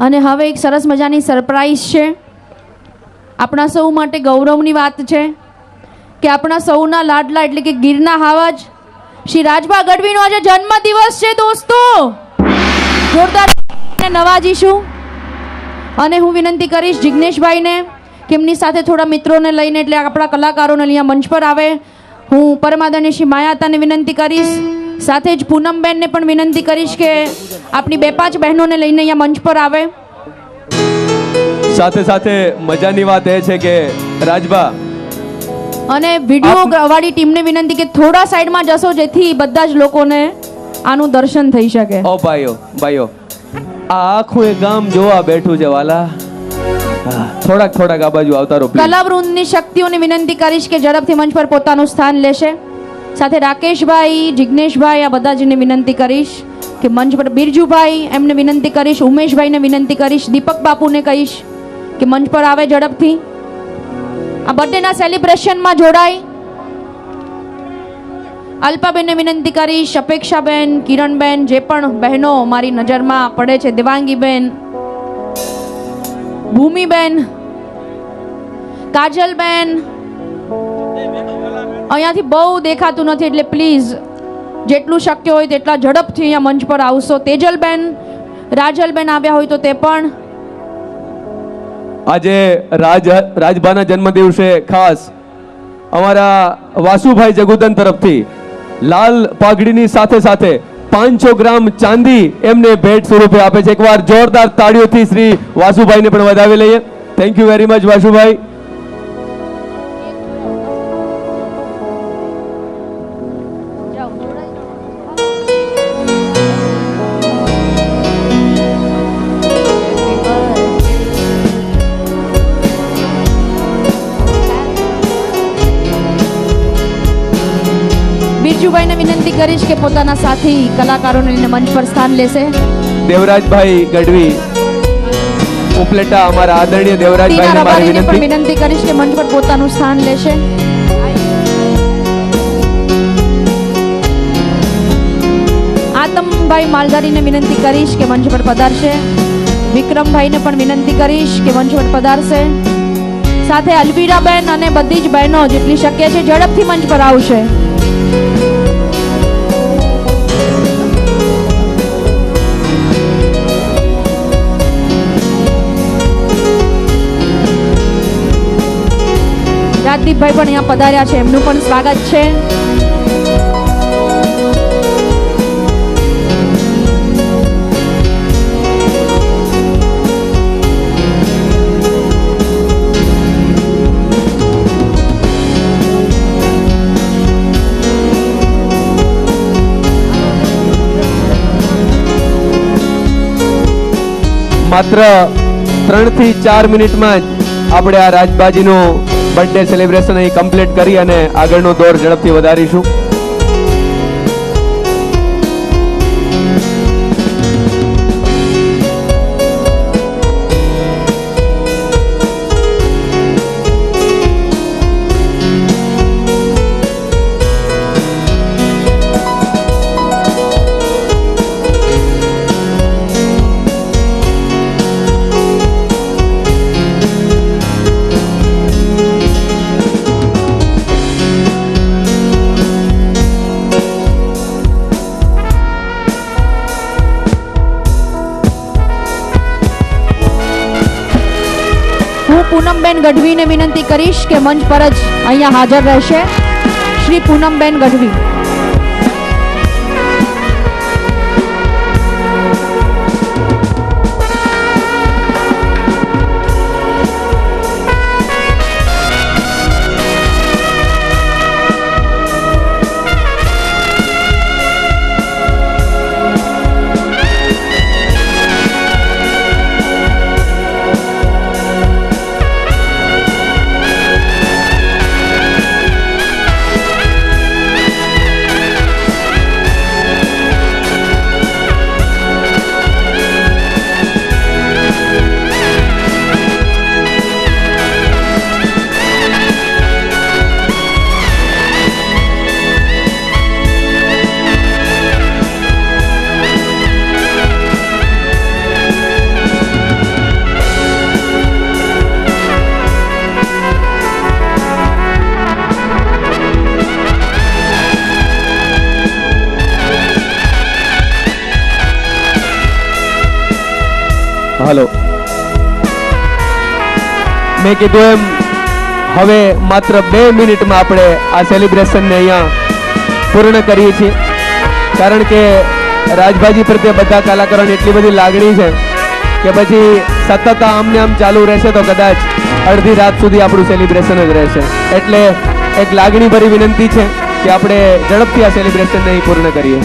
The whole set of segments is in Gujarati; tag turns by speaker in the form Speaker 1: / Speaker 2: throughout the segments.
Speaker 1: અને હવે એક સરસ મજાની સરપ્રાઈઝ છે. આપણા સૌ માટે ગૌરવની વાત છે કે આપણા સૌના લાડલા એટલે કે ગીરના હાવાજ શ્રી રાજભા ગઢવીનો આજે જન્મદિવસ છે દોસ્તો. જોરદાર નવાજીશું. અને હું વિનંતી કરીશ જિજ્ઞેશભાઈને કે એમની સાથે થોડા મિત્રોને લઈને, એટલે આપણા કલાકારોને અહીંયા મંચ પર આવે. હું પરમાદાની શ્રી માયાતાને વિનંતી કરીશ. સાથે જ પૂનમબેનને પણ વિનંતી કરીશ કે આપણી બે પાંચ બહેનોને લઈને અહીંયા મંચ પર આવે.
Speaker 2: સાથે સાથે મજાની વાત એ છે કે રાજભા
Speaker 1: અને વીડિયો વાળી ટીમને વિનંતી કે થોડા સાઈડમાં જશો જેથી બધા જ લોકોને આનું દર્શન થઈ શકે.
Speaker 2: ઓ ભાઈઓ ભાઈઓ આ આખું એ ગામ જોવા બેઠું છે વાલા. થોડાક થોડાક આ બાજુ આવતા રહો
Speaker 1: કલાવૃંદની શક્તિઓને વિનંતી કરીશ કે ઝડપથી મંચ પર પોતાનું સ્થાન લેશે. સાથે રાકેશભાઈ જિજ્ઞેશભાઈ આ બધા જને વિનંતી કરીશ કે મંચ પર બિરજુભાઈ એમને વિનંતી કરીશ, ઉમેશભાઈને વિનંતી કરીશ, દીપક બાપુને કહીશ કે મંચ પર આવે ઝડપથી. આ બર્થડેના સેલિબ્રેશનમાં જોડાય અલ્પાબેનને વિનંતી કરીશ, અપેક્ષાબેન, કિરણબેન, જે પણ બહેનો મારી નજરમાં પડે છે, દેવાંગીબેન, ભૂમિબેન, કાજલબેન અહીંયાથી બહુ દેખાતું નથી એટલે પ્લીઝ જેટલું શક્ય હોય તેટલા ઝડપથી અહીંયા મંચ પર આવશો. તેજલબેન, રાજલબેન આવ્યા હોય તો તે પણ.
Speaker 2: આજે રાજ રાજબાના જન્મદિવસે ખાસ અમારા વાસુભાઈ જગુદન તરફથી લાલ પાઘડીની સાથે સાથે પાંચસો ગ્રામ ચાંદી એમને ભેટ સ્વરૂપે આપે છે. એકવાર જોરદાર તાળીઓથી શ્રી વાસુભાઈને પણ વધાવી લઈએ. Thank you very much Vasubhai.
Speaker 1: બિરજુભાઈને વિનંતી કરીશ કે પોતાના સાથી કલાકારોને મંચ પર સ્થાન લેશે.
Speaker 2: દેવરાજભાઈ ગઢવી ઉપલેટા અમારા આદરણીય દેવરાજભાઈને મારી વિનંતી.
Speaker 1: વિનંતી કરીશ કે મંચ પર પોતાનું સ્થાન લેશે. આતમભાઈ માલધારીને વિનંતી કરીશ કે મંચ પર પધારશે. વિક્રમભાઈને પણ વિનંતી કરીશ કે મંચ પર પધારશે. સાથે અલવીરાબેન અને બધી જ બહેનો જેટલી શક્ય છે ઝડપથી મંચ પર આવશે. રાજદીપભાઈ પણ અહીંયા પધાર્યા છે. એમનું પણ સ્વાગત છે.
Speaker 2: માત્ર ત્રણથી ચાર મિનિટમાં જ આપણે આ રાજબાજીનું બર્થડે સેલિબ્રેશન અહીં કમ્પ્લીટ કરી અને આગળનો દોર ઝડપથી વધારીશું.
Speaker 1: પૂનમબેન ગઢવીને વિનંતી કરીશ કે મંચ પર જ અહીંયા હાજર રહેશે. શ્રી પૂનમબેન ગઢવી.
Speaker 2: હલો મેં કીધું એમ, હવે માત્ર બે મિનિટમાં આપણે આ સેલિબ્રેશનને અહીંયા પૂર્ણ કરીએ છીએ. કારણ કે રાજભાજી પ્રત્યે બધા કલાકારોની એટલી બધી લાગણી છે કે પછી સતત આમને આમ ચાલુ રહેશે તો કદાચ અડધી રાત સુધી આપણું સેલિબ્રેશન જ રહેશે. એટલે એક લાગણીભરી વિનંતી છે કે આપણે ઝડપથી આ સેલિબ્રેશનને અહીં પૂર્ણ કરીએ.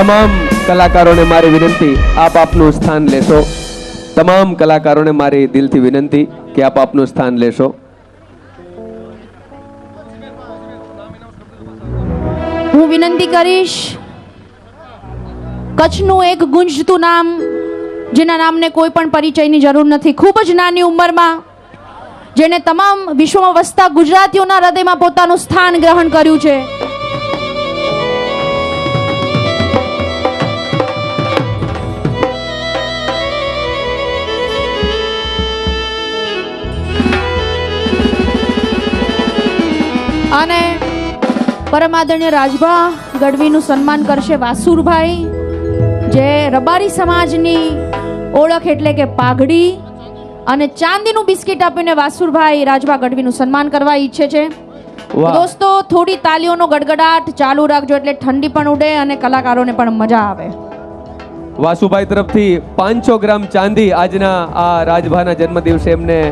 Speaker 2: તમામ કલાકારોને મારી વિનંતી, આપ આપનું સ્થાન લેશો. તમામ કલાકારોને મારી દિલથી વિનંતી કે આપ આપનું સ્થાન લેશો.
Speaker 1: હું વિનંતી કરીશ, કચ્છનું એક ગુંજતું નામ, જેના નામને કોઈ પણ પરિચયની જરૂર નથી. ખૂબ જ નાની ઉંમરમાં, જેણે તમામ વિશ્વમાં વસતા ગુજરાતીઓના હૃદયમાં પોતાનું સ્થાન ગ્રહણ કર્યું છે. પરમ આદરણીય રાજભા ગઢવીનું સન્માન કરશે વાસુરભાઈ. જે રબારી સમાજની ઓળખ એટલે કે પાઘડી અને ચાંદીનું બિસ્કિટ આપીને વાસુરભાઈ રાજભા ગઢવીનું સન્માન કરવા ઈચ્છે છે. દોસ્તો થોડી તાલીઓનો ગડગડાટ ચાલુ રાખજો એટલે ઠંડી પણ ઉડે અને કલાકારોને પણ મજા આવે.
Speaker 2: વાસુભાઈ તરફથી પાંચસો ગ્રામ ચાંદી આજના આ રાજભાના જન્મદિવસે એમને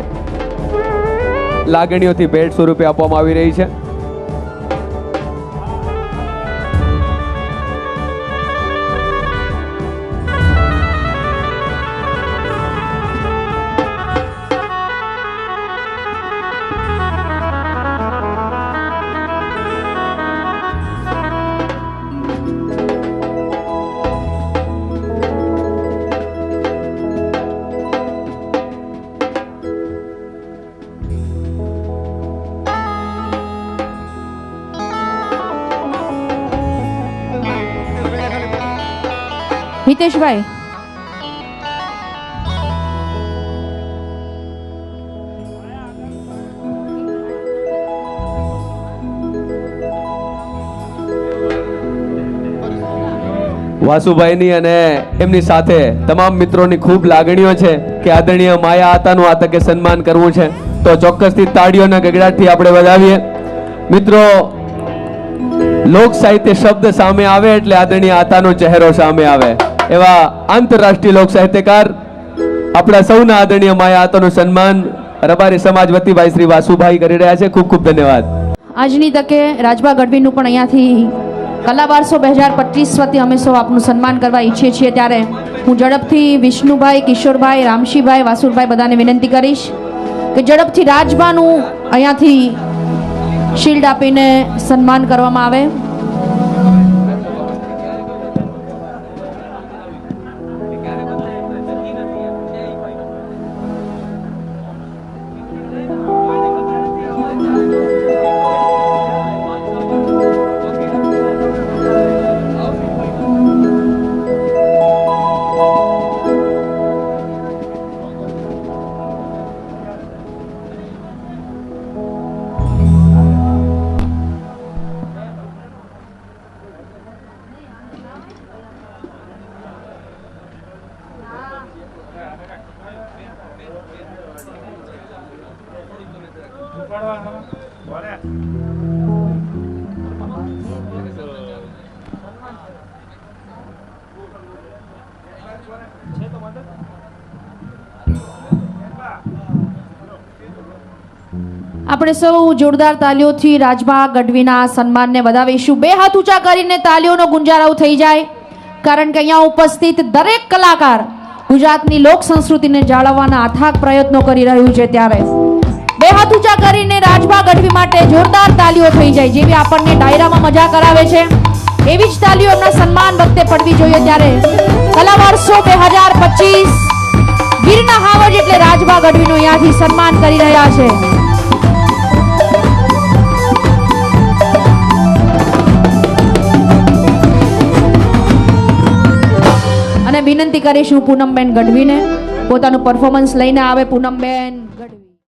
Speaker 2: લાગણીઓથી ભેટ સ્વરૂપે આપવામાં આવી રહી છે.
Speaker 1: હિતેશભાઈ.
Speaker 2: વાસુભાઈની અને એમની સાથે તમામ મિત્રોની ખૂબ લાગણીઓ છે કે આદરણીય માયા આતાનું આ તકે સન્માન કરવું છે. તો ચોક્કસથી તાળીઓના ગગડાટથી આપણે વધાવીએ. મિત્રો લોક સાહિત્ય શબ્દ સામે આવે એટલે આદરણીય આતાનો ચહેરો સામે આવે. એવા આંતરરાષ્ટ્રીય લોક સાહિત્યકાર, આપણા સૌના આદરણીય માયા આતોનું સન્માન રબારી સમાજ વતીભાઈ શ્રી વાસુભાઈ કરી રહ્યા છે. ખૂબ ખૂબ ધન્યવાદ.
Speaker 1: આજની તકે રાજભા ગઢવીનું પણ અહીંયાથી કલા બારસો બે હજાર પચીસ વતી અમે સૌ આપનું સન્માન કરવા ઈચ્છીએ છીએ. ત્યારે હું ઝડપથી વિષ્ણુભાઈ, કિશોરભાઈ રામશીભાઈ વાસુરભાઈ બધાને વિનંતી કરીશ કે ઝડપથી રાજભાનું અહીંયાથી શિલ્ડ આપીને સન્માન કરવામાં આવે. આપણે સૌ જોરદાર તાલીઓથી રાજભા ગઢવીના સન્માનને વધાવીશું. બે હાથ ઊંચા કરીને તાલીઓનો ગુંજારાવ થઈ જાય. કારણ કે અહીંયા ઉપસ્થિત દરેક કલાકાર ગુજરાતની લોક સંસ્કૃતિને જાળવવાના અથાગ પ્રયત્નો કરી રહ્યું છે ત્યારે. બે હાથ ઊંચા કરીને રાજભા ગઢવી માટે જોરદાર તાલીઓ થઈ જાય, જેવી આપણને ડાયરામાં મજા કરાવે છે. એવી જ તાલીઓ એમના સન્માન વખતે પડવી જોઈએ ત્યારે. કલા વર્ષો બે હજાર પચીસ. ગીરના હાવજ એટલે રાજભા ગઢવીનું અહીંયાથી સન્માન કરી રહ્યા છે. વિનંતી કરીશું પૂનમબેન ગઢવીને પોતાનું પરફોર્મન્સ લઈને આવે. પૂનમબેન